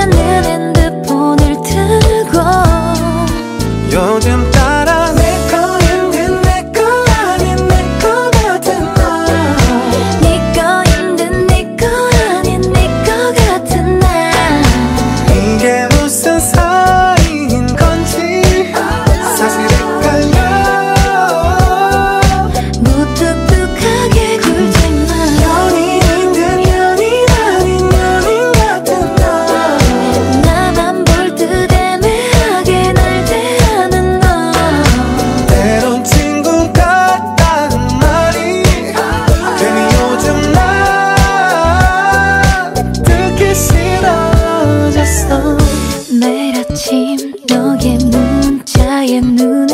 않는 핸드폰을 들고 요즘 매일 아침 너의 문자에 눈